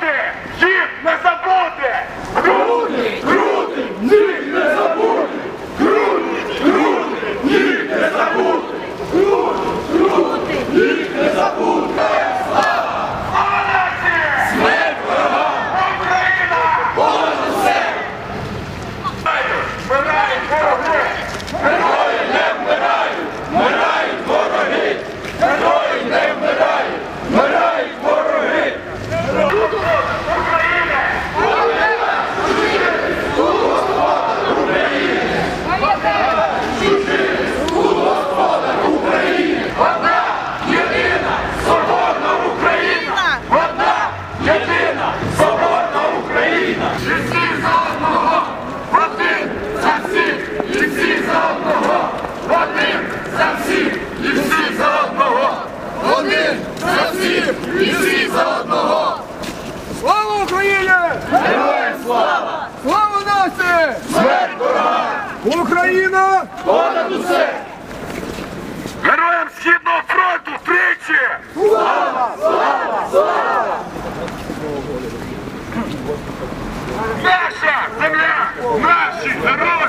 Їх не забути! Груди, груди, їх не забути! Груди, груди, їх не забути! Груди, груди, не забути! Слава нації! Смерть ворогам! Україна вороги! Герої не вмирають! Вмирають вороги! Герої не вмирають! Вмирають вороги! України! Єдина соборна Україна! Одна єдина соборна Україна! І всі за одного! Один за всіх! І всі за одного! Один за всіх! І всі за одного! Один за всіх! І всі за одного! Слава Україні! Героям слава! Слава нації! Смерть ворогам! Україна! Понад усе! Героям Східного фронту тричі! Земля! Наші герої! Наша земля! Наші герої!